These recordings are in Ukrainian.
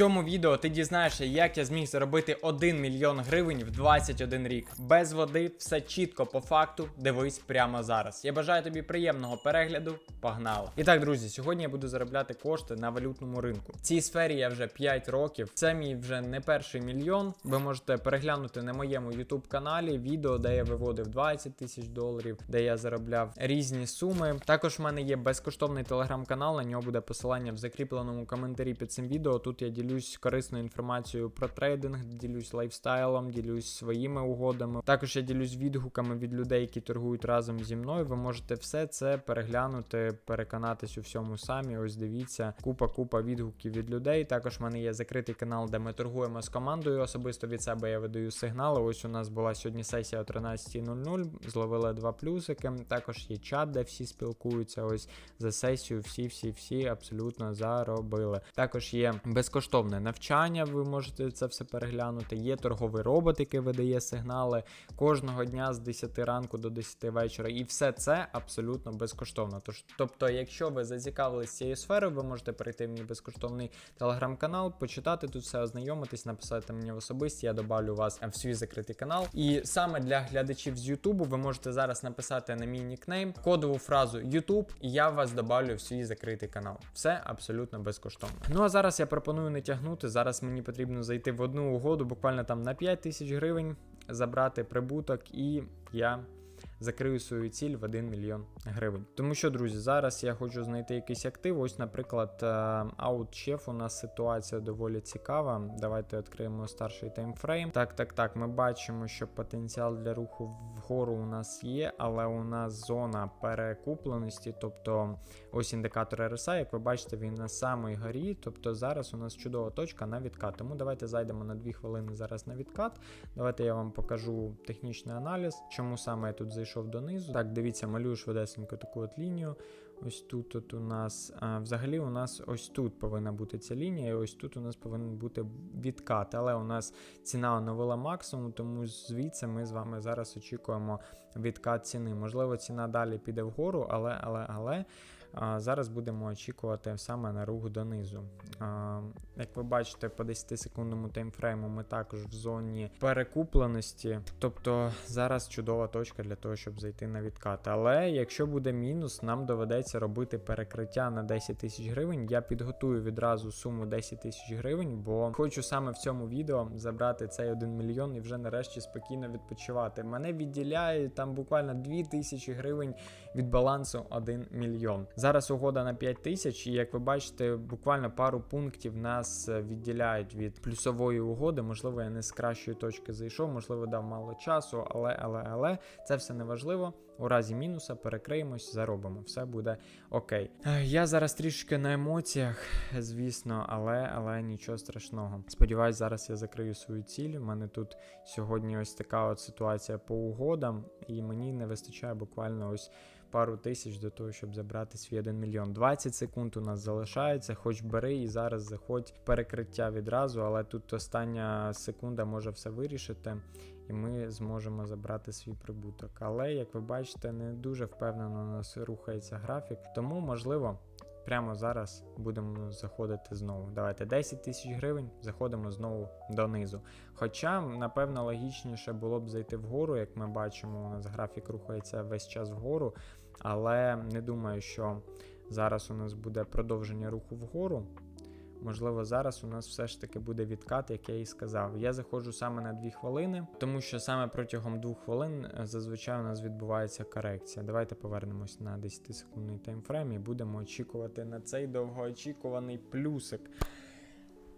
цьому відео ти дізнаєшся, як я зміг заробити 1 мільйон гривень в 21 рік. Без води, все чітко по факту. Дивись прямо зараз. Я бажаю тобі приємного перегляду. Погнали! І так, друзі, сьогодні я буду заробляти кошти на валютному ринку. В цій сфері я вже 5 років. Це мій вже не перший мільйон. Ви можете переглянути на моєму YouTube каналі відео, де я виводив 20 тисяч доларів, де я заробляв різні суми. Також в мене є безкоштовний телеграм-канал. На нього буде посилання в закріпленому коментарі під цим відео. Тут я ділюсь корисною інформацією про трейдинг, ділюсь лайфстайлом, ділюсь своїми угодами. Також я ділюсь відгуками від людей, які торгують разом зі мною. Ви можете все це переглянути, переконатись у всьому самі. Ось дивіться, купа, купа відгуків від людей. Також в мене є закритий канал, де ми торгуємо з командою. Особисто від себе я видаю сигнали. Ось у нас була сьогодні сесія о 13.00. Зловили два плюсики. Також є чат, де всі спілкуються. Ось за сесію всі, всі, всі абсолютно заробили. Також є безкоштовне навчання. Ви можете це все переглянути. Є торговий робот, який видає сигнали кожного дня з 10 ранку до 10 вечора. І все це абсолютно безкоштовно. Тож, тобто, якщо ви зацікавились цією сферою, ви можете перейти в мій безкоштовний телеграм-канал, почитати тут все, ознайомитись, написати мені в особисті. Я добавлю вас в свій закритий канал. І саме для глядачів з Ютубу ви можете зараз написати на мій нікнейм кодову фразу YouTube, і я вас добавлю в свій закритий канал. Все абсолютно безкоштовно. Ну а зараз я пропоную тягнути. Зараз мені потрібно зайти в одну угоду, буквально там на 5 тисяч гривень, забрати прибуток, і я закрию свою ціль в 1 мільйон гривень. Тому що, друзі, зараз я хочу знайти якийсь актив. Ось, наприклад, е, OutChef у нас ситуація доволі цікава. Давайте відкриємо старший таймфрейм. Так, так, так. Ми бачимо, що потенціал для руху вгору у нас є, але у нас зона перекупленості, тобто ось індикатор RSI, як ви бачите, він на самій горі. Тобто зараз у нас чудова точка на відкат. Тому давайте зайдемо на 2 хвилини зараз на відкат. Давайте я вам покажу технічний аналіз, чому саме я тут зайшов донизу. Так, дивіться, малюю швидесенько таку от лінію. Ось тут от у нас а, взагалі у нас ось тут повинна бути ця лінія, і ось тут у нас повинен бути відкат. Але у нас ціна оновила максимум, тому звідси ми з вами зараз очікуємо відкат ціни. Можливо, ціна далі піде вгору, але але але. Зараз будемо очікувати саме на рух донизу. Як ви бачите, по 10-секундному таймфрейму ми також в зоні перекупленості. Тобто зараз чудова точка для того, щоб зайти на відкат. Але якщо буде мінус, нам доведеться робити перекриття на 10 тисяч гривень. Я підготую відразу суму 10 тисяч гривень, бо хочу саме в цьому відео забрати цей 1 мільйон і вже нарешті спокійно відпочивати. Мене відділяє там буквально 2 тисячі гривень від балансу 1 мільйон. Зараз угода на 5 тисяч, і як ви бачите, буквально пару пунктів нас е, відділяють від плюсової угоди. Можливо, я не з кращої точки зайшов, можливо, дав мало часу, але, але, але це все не важливо. У разі мінуса перекриємось, заробимо. Все буде окей. Е, Я зараз трішки на емоціях, звісно, але, але нічого страшного. Сподіваюсь, зараз я закрию свою ціль. У мене тут сьогодні ось така от ситуація по угодам, і мені не вистачає буквально ось пару тисяч до того, щоб забрати свій 1 мільйон. 20 секунд у нас залишається, хоч бери і зараз заходь в перекриття відразу, але тут остання секунда може все вирішити. І ми зможемо забрати свій прибуток. Але, як ви бачите, не дуже впевнено у нас рухається графік, тому можливо. Прямо зараз будемо заходити знову. Давайте 10 тисяч гривень, заходимо знову донизу. Хоча, напевно, логічніше було б зайти вгору, як ми бачимо, у нас графік рухається весь час вгору, але не думаю, що зараз у нас буде продовження руху вгору. Можливо, зараз у нас все ж таки буде відкат, як я і сказав. Я заходжу саме на 2 хвилини, тому що саме протягом 2 хвилин е, зазвичай у нас відбувається корекція. Давайте повернемось на 10-секундний таймфрейм і будемо очікувати на цей довгоочікуваний плюсик.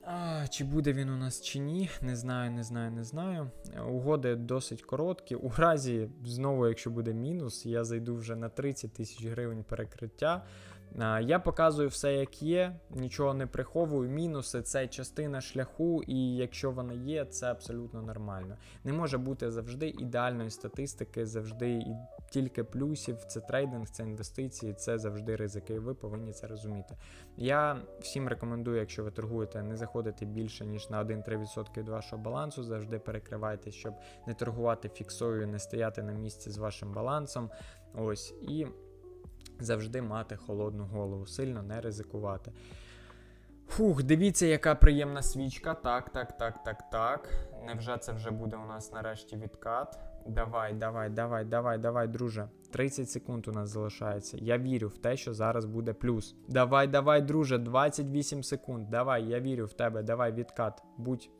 А, Чи буде він у нас чи ні, не знаю, не знаю, не знаю. Угоди досить короткі. У разі, знову, якщо буде мінус, я зайду вже на 30 тисяч гривень перекриття. Я показую все, як є, нічого не приховую. Мінуси це частина шляху, і якщо вона є, це абсолютно нормально. Не може бути завжди ідеальної статистики, завжди і тільки плюсів. Це трейдинг, це інвестиції, це завжди ризики, ви повинні це розуміти. Я всім рекомендую, якщо ви торгуєте, не заходити більше ніж на 1-3% від вашого балансу. Завжди перекривайте, щоб не торгувати фіксою, не стояти на місці з вашим балансом. Ось і завжди мати холодну голову, сильно не ризикувати. Фух, дивіться, яка приємна свічка. Так, так, так, так, так. Невже це вже буде у нас нарешті відкат? Давай, давай, давай, давай, давай, друже. 30 секунд у нас залишається. Я вірю в те, що зараз буде плюс. Давай, давай, друже, 28 секунд. Давай, я вірю в тебе. Давай, відкат. Будь.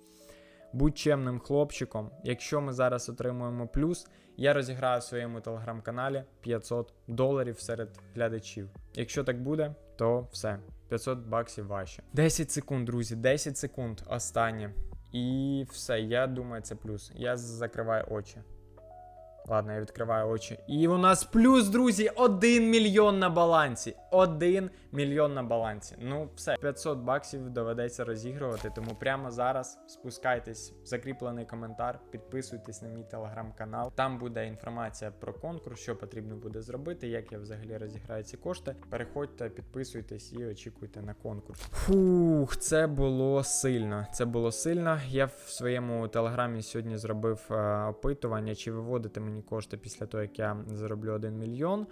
Будь чемним хлопчиком. Якщо ми зараз отримуємо плюс, я розіграю в своєму телеграм-каналі 500 доларів серед глядачів. Якщо так буде, то все. 500 баксів ваші. 10 секунд, друзі, 10 секунд. Останнє. І все, я думаю, це плюс. Я закриваю очі. Ладно, я відкриваю очі. І у нас плюс, друзі, 1 мільйон на балансі. 1 мільйон на балансі. Ну, все, 500 баксів доведеться розігрувати. Тому прямо зараз спускайтесь в закріплений коментар, підписуйтесь на мій телеграм-канал. Там буде інформація про конкурс, що потрібно буде зробити, як я взагалі розіграю ці кошти. Переходьте, підписуйтесь і очікуйте на конкурс. Фух, це було сильно. Це було сильно. Я в своєму телеграмі сьогодні зробив е, опитування, чи виводити мені кошти після того, як я зароблю 1 мільйон.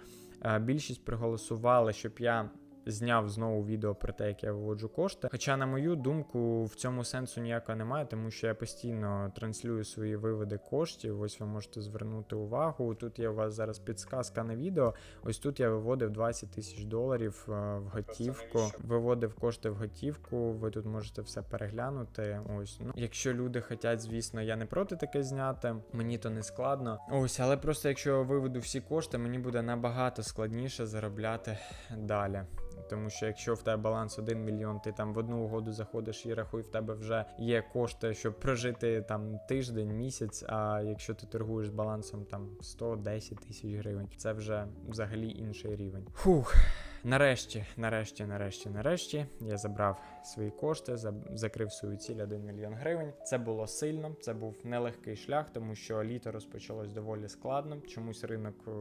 Е, більшість проголосували, щоб я зняв знову відео про те, як я виводжу кошти. Хоча, на мою думку, в цьому сенсу ніякого немає, тому що я постійно транслюю свої виводи коштів. Ось ви можете звернути увагу. Тут є у вас зараз підсказка на відео. Ось тут я виводив 20 тисяч доларів е, в готівку. Виводив кошти в готівку. Ви тут можете все переглянути. Ось, ну якщо люди хочуть, звісно, я не проти таке зняти. Мені то не складно. Ось, але просто якщо я виведу всі кошти, мені буде набагато складніше заробляти далі. Тому що якщо в тебе баланс 1 мільйон, ти там в одну угоду заходиш і рахуй, в тебе вже є кошти, щоб прожити там тиждень, місяць. А якщо ти торгуєш балансом там 110 тисяч гривень, це вже взагалі інший рівень. Фух. Нарешті, нарешті, нарешті, нарешті я забрав свої кошти, закрив свою ціль 1 мільйон гривень. Це було сильно, це був нелегкий шлях, тому що літо розпочалось доволі складно. Чомусь ринок е,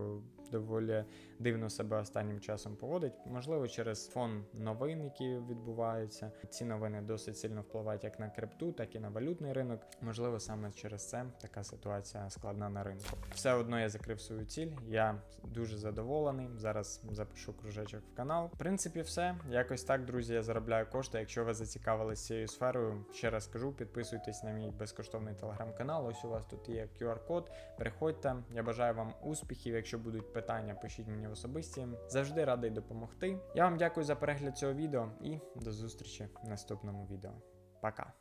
доволі дивно себе останнім часом поводить. Можливо, через фон новин, які відбуваються. Ці новини досить сильно впливають як на крипту, так і на валютний ринок. Можливо, саме через це така ситуація складна на ринку. Все одно я закрив свою ціль. Я дуже задоволений. Зараз запишу кружечок в канал. В принципі, все. Якось так, друзі, я заробляю кошти. Якщо ви зацікавились цією сферою, ще раз кажу, підписуйтесь на мій безкоштовний телеграм-канал. Ось у вас тут є QR-код. Переходьте. Я бажаю вам успіхів. Якщо будуть питання, пишіть мені в особисті. Завжди радий допомогти. Я вам дякую за перегляд цього відео і до зустрічі в наступному відео. Пока.